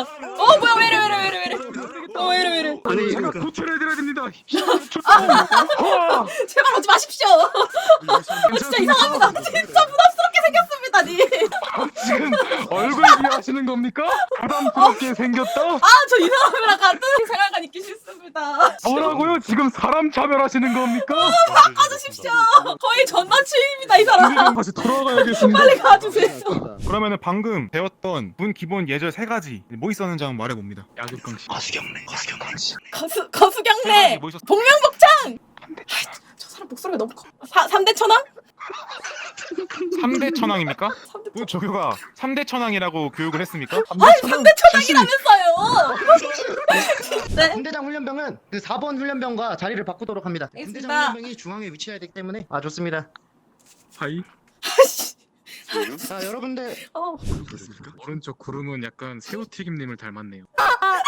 어 뭐야 왜 이래 왜 이래 왜 이래 어 왜, 이래 왜 이래. 아니 제가 그러니까. 구출해드려야 됩니다. 아, 제발 오지 마십시오. 아, 진짜 이상합니다. 진짜 하시는 겁니까? 부담스럽게 생겼다? 아 저 이 사람이랑 같은 생활관 있기 싫습니다. 뭐라고요? 지금 사람 차별하시는 겁니까? 어, 꺼주십시오. 거의 전 남친입니다 이 사람. 우리랑 다시 돌아가야겠습니다. 빨리 가주세요. 그러면 방금 배웠던 문 기본 예절 세 가지 뭐 있었는지 한번 말해봅니다. 야극강식. 가수경래 가수경래 가수경래. 가지 뭐 있었? 동명복장. 사람 목소리가 너무 커. 사, 3대 천왕? 3대 천왕입니까? 3대 뭐 그 조교가 3대 천왕이라고 교육을 했습니까? 아니 3대 천왕이라면서요. 네. 군대장 훈련병은 그 4번 훈련병과 자리를 바꾸도록 합니다. 군대장 알겠습니다. 훈련병이 중앙에 위치해야 되기 때문에 아 좋습니다. 하이 자 여러분들 어. 오른쪽 구름은 약간 새우튀김님을 닮았네요. 아, 아.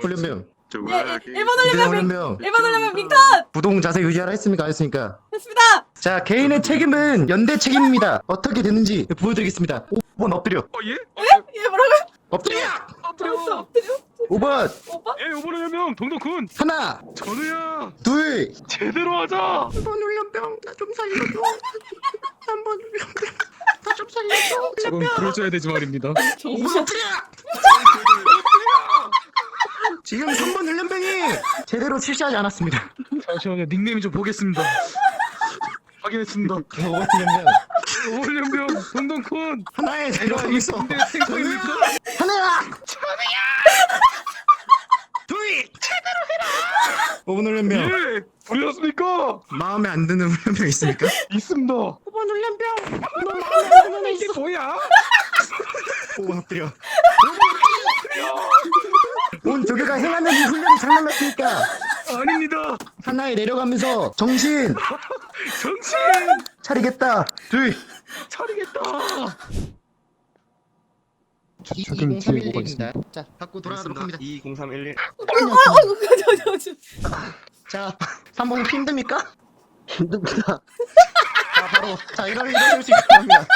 훈련병 저 1번 올리면 1번 올리면 민컷 부동 자세 유지하라 했습니까? 안 했습니까? 했습니다. 자, 개인의 책임은 연대 책임입니다. 어떻게 되는지 보여드리겠습니다. 5번 엎드려. 어 예? 어, 얘 뭐라고요? 엎드려. 엎드려. 엎드려. 5번! 오빠? 예, 요번에 하면 동동군 하나! 전우야 둘! 제대로 하자. 한번 훈련병 나 좀 살려줘. 한번 훈련병 나 좀 살려줘. 지금 그러셔야 되지 말입니다. 5번 엎드려! 아, 지금 3번 훈련병이 제대로 출시하지 않았습니다. 잠시만요. 닉네임 좀 보겠습니다. 확인했습니다. 그거 같은 경우는 오훈련병 운동콘 하나에 내가 잘하고 이 있어. 군대 생각이니까 하나야! 둘! 5번 훈련병 예 불렸습니까? 마음에 안 드는 훈련병 있습니까? 있습니다. 5번 훈련병 너 마음에 안 드는 애 이게 있어. 뭐야? 5번 엎드려. 뭔 조교가 행하는 이 훈련이 장난났으니까 아닙니다. 하나에 내려가면서 정신 정신 차리겠다. 둘. 차리겠다. 조금 뒤에 뭐가 있습니다. 자, 받고 돌아가도록 합니다. 2031. 어이구 자, 3번 힘듭니까? 힘듭니다. 자, 바로 자, 이러면 일어설 수 있을 겁니다.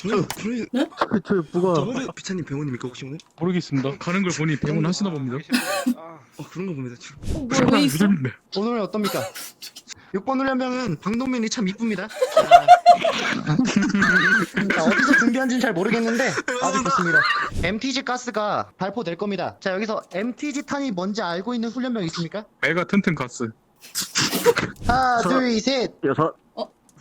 불, 불, 네? 그, 저 뭐가 저번에 비차님 병원입니까 혹시 오늘? 모르겠습니다. 가는 걸 보니 병원 하시나 봅니다. 어 그런 거 봅니다. 지금. 어, 뭐야 왜 있어? 믿음네. 오늘 어떻습니까? 6번 훈련병은 방동민이 참 이쁩니다. 아. 자, 어디서 준비한지는 잘 모르겠는데 아주 좋습니다. MTG 가스가 발포될 겁니다. 자 여기서 MTG 탄이 뭔지 알고 있는 훈련병 있습니까? 메가 튼튼 가스. 하나, 둘, 셋. 여섯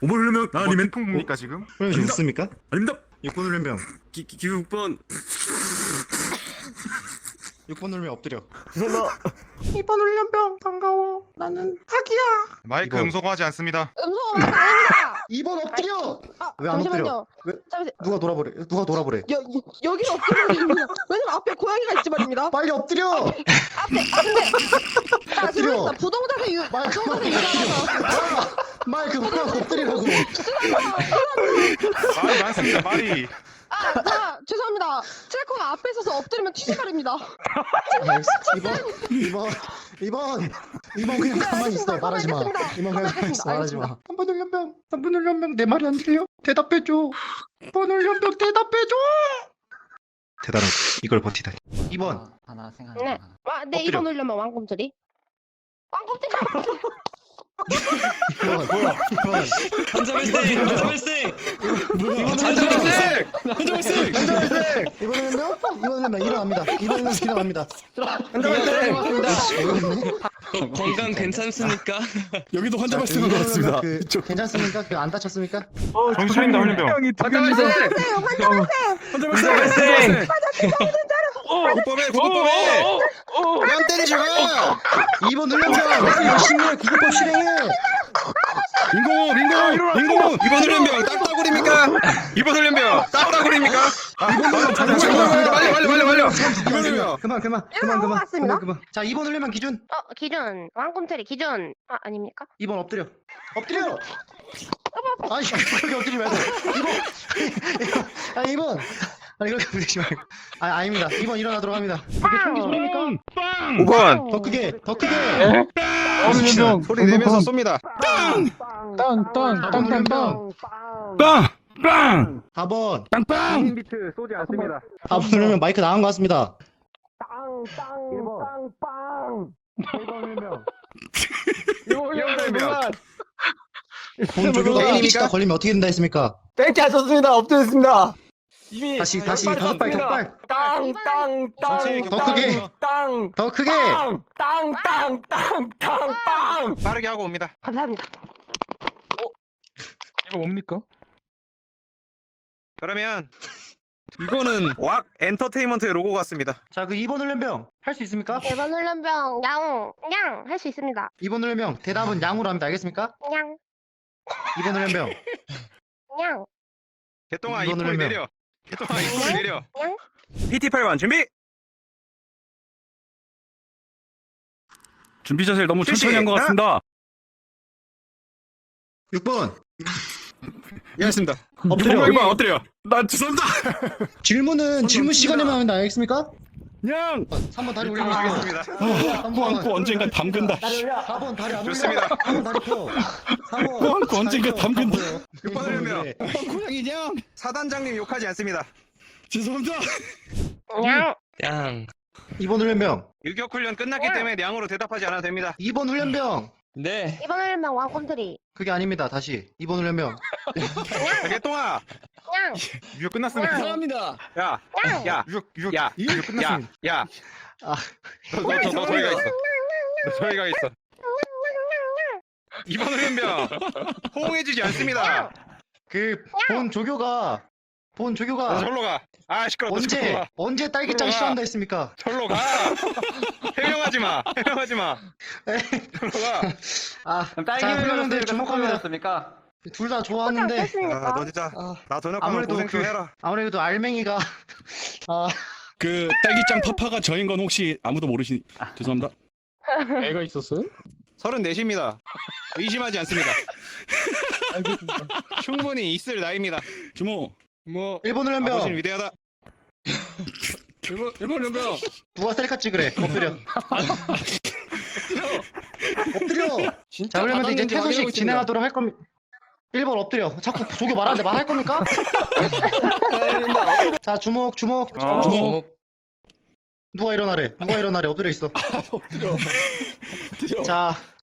훈련병 나뭐 아니면 태풍입니까 지금? 훈련병 있습니까? 아닙니다. 6번 훈련병. 기, 기, 기육번. 6번 훈련병 엎드려 2번 훈련병 반가워 나는 하기야 마이크 이거- 음소거하지 않습니다. 음소거 마이크 아닙니다. 2번 엎드려! 아, 왜안 잠시만요. 왜? 잠시 누가 돌아보래 누가 돌아보래 여, 여, 여기는 엎드려야 됩니다. 왜냐면 앞에 고양이가 있지 말입니다. 빨리 엎드려! 앞에, 앞에. 자, 엎드려. 죄송합니다. 부동산에 유, 마이크 부동산에 유사하면서. 마이크 그만 엎드리라고 말이 많습니다. 말이. 아, 자, 죄송합니다. 첼코가 앞에 서서 엎드리면 튀지말입니다. 2번 2번 2번 2번 그냥 가만히 있어. 말하지 마. 2번 그냥 가만히 있어 말하지 마. 3번 훈련병 3번 훈련병 내 말이 안 들려? 대답해줘 2번 훈련병 대답해 줘 대단하다 이걸 버티다니 2번 하나 생각나 네. 와, 네, 엎드려. 이번 훈련만 왕꿈틀이. 왕꿈틀이. 뭐야? 이번 환자 발생! 환자 발생! 이번 환자 발생! 환자 발생! 이번에는 명? 이번에는 명 일어납니다. 이번에는 일어납니다. 환자 발생! 거- 건강 괜찮습니까? 여기도 환자 발생한 그, 것 같습니다. 그, 괜찮습니까? 그 안 다쳤습니까? 정신 차린다 훈련병. 환자 발생! 환자 발생! 국법에 국법에! 뺨 때리지 마! 2번 훈련병 열심히 해 구급법 실행해. 민고 민고 민고 이번 훈련병 딱따구리입니까? 이번 훈련병 딱따구리입니까? 빨리 빨리 빨리 빨리! 이번 훈련병 그만 그만 예, 그만 그만 넘어갔습니다. 그만 그만. 자 2번 훈련병 기준 어, 기준. 왕꿈틀이 기준. 아, 아닙니까? 2번 엎드려. 엎드려. 아니 그렇게 엎드리지 말고 2번 아니 2번 아니 그렇게 엎드리지 말고 아 아닙니다 2번 일어나도록 합니다 이게 총기 소리입니까? 5번 더 크게 더 크게 소리 내면서 쏩니다. 땅땅땅땅땅 빵! 빵! 4번 빵빵! 비트 쏘지 않습니다. 4번 훈련병 마이크 나간 것 같습니다 이번 훈련병 본 조교가 A입니까? 이기시다 걸리면 어떻게 된다 했습니까? 땡기 하셨습니다. 엎드렸습니다. 이미 다시 다시 다섯 발 땅, 땅, 땅, 전체 더 크게. 땅, 더 크게 땅, 땅, 땅, 땅, 땅, 땅. 빠르게 하고 옵니다. 감사합니다. 이거 뭡니까? 그러면 이거는 왁 엔터테인먼트의 로고 같습니다. 자그 2번 훈련병 할수 있습니까? 1번 훈련병, 양, 양, 할수 있습니다. 2번 훈련병 대답은 양으로 합니다 알겠습니까? 양, 2번 훈련병 양. 개똥아 이번 입꼬리 훈련병. 내려. 개똥아 입 꼬리 내려. 양. PT8번 준비. 준비 자세를 너무 실시! 천천히 한 것 같습니다. 6번 예, 알겠습니다. 엎드려 엎드려. 나 죄송합니다. 질문은 질문 시간에만 합니다 알겠습니까? 냥! 3번 다리 하겠습니다. 올려주시고 코 안고 언젠간 담근다. 4번 다리 안 올려 좋습니다. 4번 다리 펴 4번 코 안고 언젠가 담근다. 6번 훈련병. 고양이 냥! 사단장님 욕하지 않습니다. 죄송합니다. 양. 양. 2번 훈련병 일격 훈련 끝났기 때문에 량으로 대답하지 않아도 됩니다. 2번 훈련병 네. 2번 훈련병, 왕꿈틀이. 그게 아닙니다 다시 2번 훈련병 야, 개똥아. 양, 유효 끝났습니다. 야, 양. 야, 유효 유효 야, 유효 야, 끝났습니다. 야. 아. 너, 너, 너, 너 저기가 있어. 너 저기가 있어. 이번 훈련병 호응해주지 않습니다. 그 본 조교가 본 너 조교가 절로 가. 아 시끄러. 워 절로 언제 가. 언제 딸기짱. 싫어한다 했습니까? 절로 가. 해명하지 마. 해명하지 마. 절로 가. 아, 자 훈련병들 주목합니다. 습니까 둘다 어떻게 좋아하는데? 아, 너 진짜 아, 나 전역하면 아무래도 고생 좀 그- 해라. 아무래도 알맹이가 아 그 딸기짱 파파가 저인 건 혹시 아무도 모르시 죄송합니다. 애가 있었어요? 34입니다. 의심하지 않습니다. 충분히 있을 나이입니다. 주모. 뭐 1번 아버지는 훈련병 위대하다. 일본 일본 연병. 누가 셀카 찍으래 엎드려 엎드려 자 그러면 이제 태소식 진행하도록 할 겁니다 1번 엎드려. 자꾸 조교 말하는데 말할 겁니까? 자 주목 주목 아. 주목 누가 일어나래? 누가 일어나래? 엎드려 있어. 자